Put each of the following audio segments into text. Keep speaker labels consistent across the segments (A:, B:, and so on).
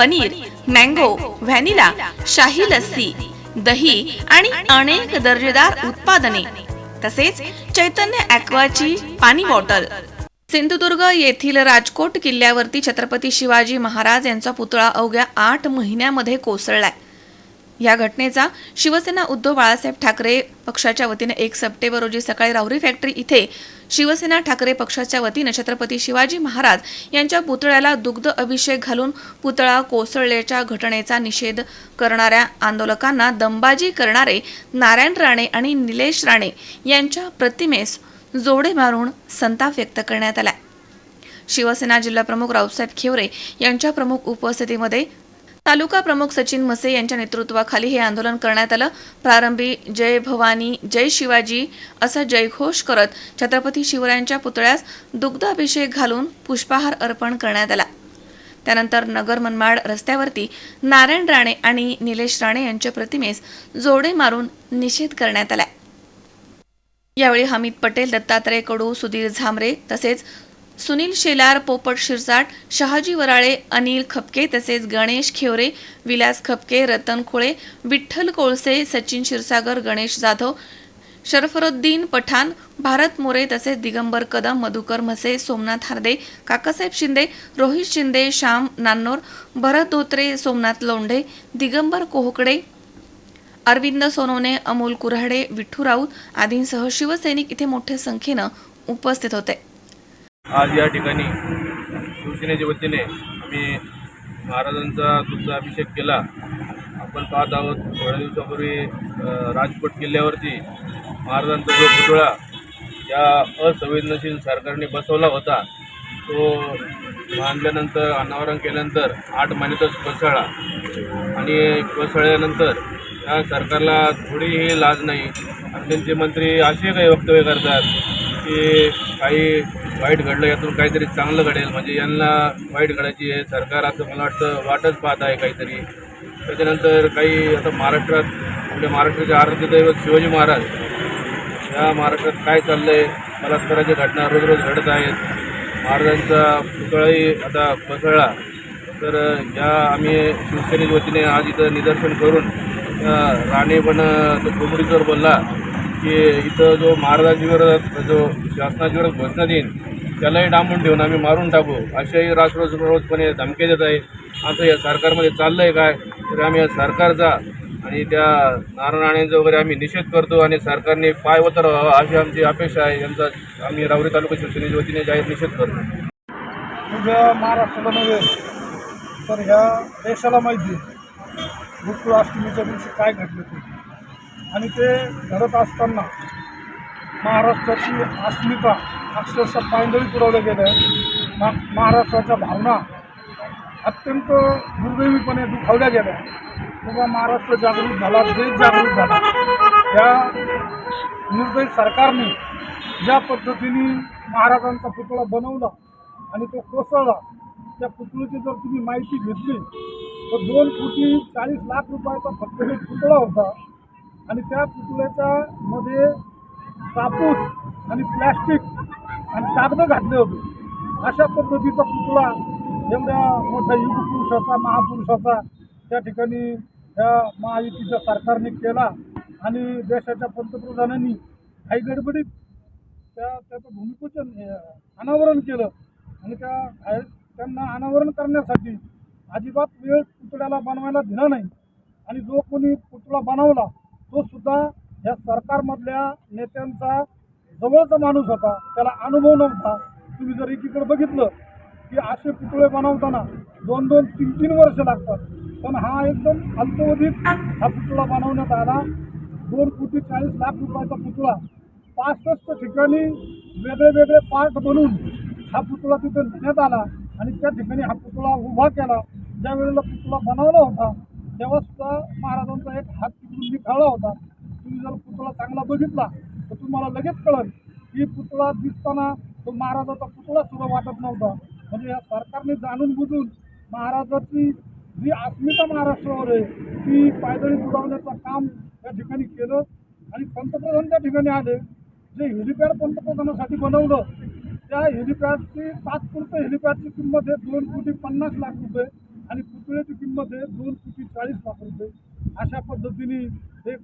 A: Paneer mango vanilla शाही लस्सी दही आणि अनेक दर्जेदार उत्पादने. तसेच चैतन्य ॲक्वाची पाणी बॉटल. सिंधुदुर्ग येथील राजकोट किल्ल्यावरती छत्रपती शिवाजी महाराज यांचा पुतळा अवघ्या आठ महिन्यामध्ये कोसळलाय. या घटनेचा शिवसेना उद्धव बाळासाहेब ठाकरे पक्षाच्या वतीने एक सप्टेंबर रोजी सकाळी राहुरी फॅक्टरी इथे शिवसेना ठाकरे पक्षाच्या वतीने छत्रपती शिवाजी महाराज यांच्या पुतळ्याला दुग्ध अभिषेक घालून पुतळा कोसळल्याच्या घटनेचा निषेध करणाऱ्या आंदोलकांना दंबाजी करणारे नारायण राणे आणि निलेश राणे यांच्या प्रतिमेस जोडे मारून संताप व्यक्त करण्यात आला शिवसेना जिल्हाप्रमुख रावसाहेब खेवरे यांच्या प्रमुख उपस्थितीमध्ये तालुका प्रमुख सचिन मसे यांच्या नेतृत्वाखाली हे आंदोलन करण्यात आलं. प्रारंभी जय भवानी जय शिवाजी असा जयघोष करत छत्रपती शिवरायांच्या पुतळ्यास दुग्धाभिषेक घालून पुष्पहार अर्पण करण्यात आला. त्यानंतर नगर मनमाड रस्त्यावरती नारायण राणे आणि निलेश राणे यांच्या प्रतिमेस जोडे मारून निषेध करण्यात आला यावेळी हमीद पटेल दत्तात्रय कडू सुधीर झामरे तसेच सुनील शेलार पोपट शिरसाट शहाजी वराळे अनिल खपके तसेच गणेश खेवरे विलास खपके रतन खोळे विठ्ठल कोळसे सचिन क्षीरसागर गणेश जाधव शरफरुद्दीन पठाण भारत मोरे तसेच दिगंबर कदम मधुकर म्हसे सोमनाथ हार्दे काकासाहेब शिंदे रोहित शिंदे श्याम नान्नोर भरत धोत्रे सोमनाथ लोंढे दिगंबर कोहकडे अरविंद सोनवणे अमोल कुऱ्हाडे विठ्ठू राऊत आदींसह शिवसैनिक इथे मोठ्या संख्येनं उपस्थित होते.
B: आज या ठिकाणी शिवसेनेच्या वतीने आम्ही महाराजांचा दुग्ध अभिषेक केला. आपण पाहत आहोत थोड्या दिवसापूर्वी राजकोट किल्ल्यावरती महाराजांचा जो पुतळा या असंवेदनशील सरकारने बसवला होता तो बांधल्यानंतर अनावरण केल्यानंतर आठ महिन्यातच कोसळला. आणि कोसळल्यानंतर या सरकारला थोडीही लाज नाही. आणि त्यांचे मंत्री असे काही वक्तव्य करतात की काही वाईट घडलं यातून काहीतरी चांगलं घडेल. म्हणजे यांना वाईट घडायची आहे. सरकार असं मला वाटतं वाटच पाहत आहे काहीतरी. त्याच्यानंतर काही आता महाराष्ट्रात आपल्या महाराष्ट्राचे आराध्यदैवत शिवाजी महाराज या महाराष्ट्रात काय चाललं आहे बलात्काराच्या घटना रोज रोज घडत आहेत. महाराजांचा पुतळाही आता कोसळला. तर या आम्ही शिवसेनेच्या वतीने आज इथं निदर्शन करून राणे पण अ, बोलला की इथं जो महाराजांची विरोधात जो शासनाच्या विरोधात घोषणा देईन त्यालाही डांबून ठेवून आम्ही मारून टाकू. अशाही राजरोज रोजपणे धमके देत आहे असं या सरकारमध्ये चाललं आहे काय? तर आम्ही या सरकारचा आणि त्या नारायण राणेंचा वगैरे आम्ही निषेध करतो आणि सरकारने पाय उतर व्हावा अशी आमची अपेक्षा आहे. यांचा आम्ही रावरी तालुका शिवसेनेच्या वतीने जाहीर निषेध करतो.
C: उद्या महाराष्ट्राला नव्हे तर ह्या देशाला माहिती आहे. गुरुकुळ अष्टमीच्या दिवशी काय घडलं ते. आणि ते घडत असताना महाराष्ट्राची अस्मिता अक्षरशः पायंदळी पुरवलं गेलं आहे मा महाराष्ट्राच्या भावना अत्यंत दुर्दैवीपणे दुखावल्या गेल्या. किंवा महाराष्ट्र जागृत झाला देश जागृत झाला. त्या निर्दयी सरकारने ज्या पद्धतीने महाराजांचा पुतळा बनवला आणि तो कोसळला त्या पुतळीची जर तुम्ही माहिती घेतली तर दोन कोटी चाळीस लाख रुपयाचा फक्त एक पुतळा होता. आणि त्या पुतळ्याच्या मध्ये कापूस आणि प्लॅस्टिक आणि कागदं घातले होते. अशा पद्धतीचा पुतळा एवढ्या मोठ्या युगपुरुषाचा महापुरुषाचा त्या ठिकाणी त्या महायुतीच्या सरकारने केला आणि देशाच्या पंतप्रधानांनी काही गडबडीत त्या त्याचं भूमिपूजन अनावरण केलं. आणि त्या त्यांना अनावरण करण्यासाठी अजिबात वेळ पुतळ्याला बनवायला दिला नाही. आणि जो कोणी पुतळा बनवला तो सुद्धा या सरकारमधल्या नेत्यांचा जवळचा माणूस होता त्याला अनुभव नव्हता. तुम्ही जर एकीकडे बघितलं की असे पुतळे बनवताना दोन दोन तीन तीन वर्ष लागतात. पण हा एकदम अल्पवधीत हा पुतळा बनवण्यात आला. दोन कोटी चाळीस लाख रुपयाचा पुतळा. पासष्ट ठिकाणी वेगळे वेगळे पार्ट बनवून हा पुतळा तिथे नेण्यात आला आणि त्या ठिकाणी हा पुतळा उभा केला. ज्या वेळेला पुतळा बनवला होता तेव्हा सुद्धा महाराजांचा एक हात तिकडून निखळला होता. तुम्ही जर पुतळा चांगला बघितला तर तुम्हाला लगेच कळेल की पुतळा दिसताना तो महाराजाचा पुतळा सुद्धा वाटत नव्हता. म्हणजे या सरकारने जाणून बुजून महाराजाची जी अस्मिता महाराष्ट्रावर आहे ती पायदळी बुडवण्याचं काम या ठिकाणी केलं आणि पंतप्रधान त्या ठिकाणी आले. जे हेलिपॅड पंतप्रधानासाठी बनवलं त्या हेलिपॅडची तात्पुरतं हेलिपॅडची किंमत आहे दोन कोटी पन्नास लाख रुपये आणि पुतळ्याची किंमत आहे दोन कोटी चाळीस लाख रुपये. अशा पद्धतीने हे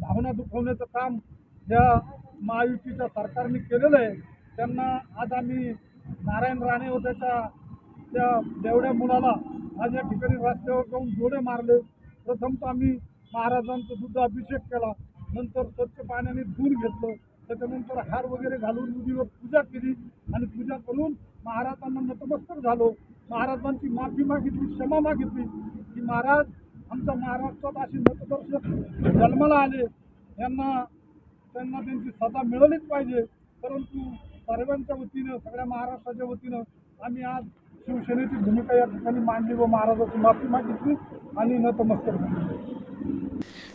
C: भावना दुखवण्याचं काम ज्या महायुतीच्या सरकारने केलेलं आहे त्यांना आज आम्ही नारायण राणे होत्याच्या त्या देवड्या मुलाला आज या ठिकाणी रस्त्यावर जाऊन जोडे मारले. प्रथम तर आम्ही महाराजांचा दुध अभिषेक केला. नंतर स्वच्छ पाण्याने धूर घेतलं. त्याच्यानंतर हार वगैरे घालून मुलीवर पूजा केली आणि पूजा करून महाराजांना नतमस्तक झालो. महाराजांची माफी मागितली क्षमा मागितली की महाराज आमच्या महाराष्ट्रात असे नतदर्शक जन्माला आले. यांना त्यांना त्यांची सजा मिळालीच पाहिजे. परंतु सर्वांच्या वतीनं सगळ्या महाराष्ट्राच्या वतीनं आम्ही आज शिवसेनेची भूमिका या ठिकाणी मांडली व महाराजाची माफी मागितली आणि नतमस्तक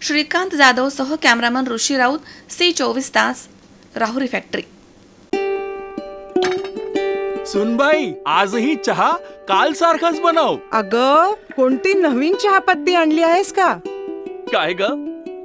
A: श्रीकांत जाधव सह कॅमेरामन ऋषी राऊत सी चोवीस तास राहुरी फॅक्टरी.
D: सुनबाई आजही चहा काल सारखाच बनव.
E: अग कोणती नवीन चहापत्ती आणली आहेस का?
D: काय ग?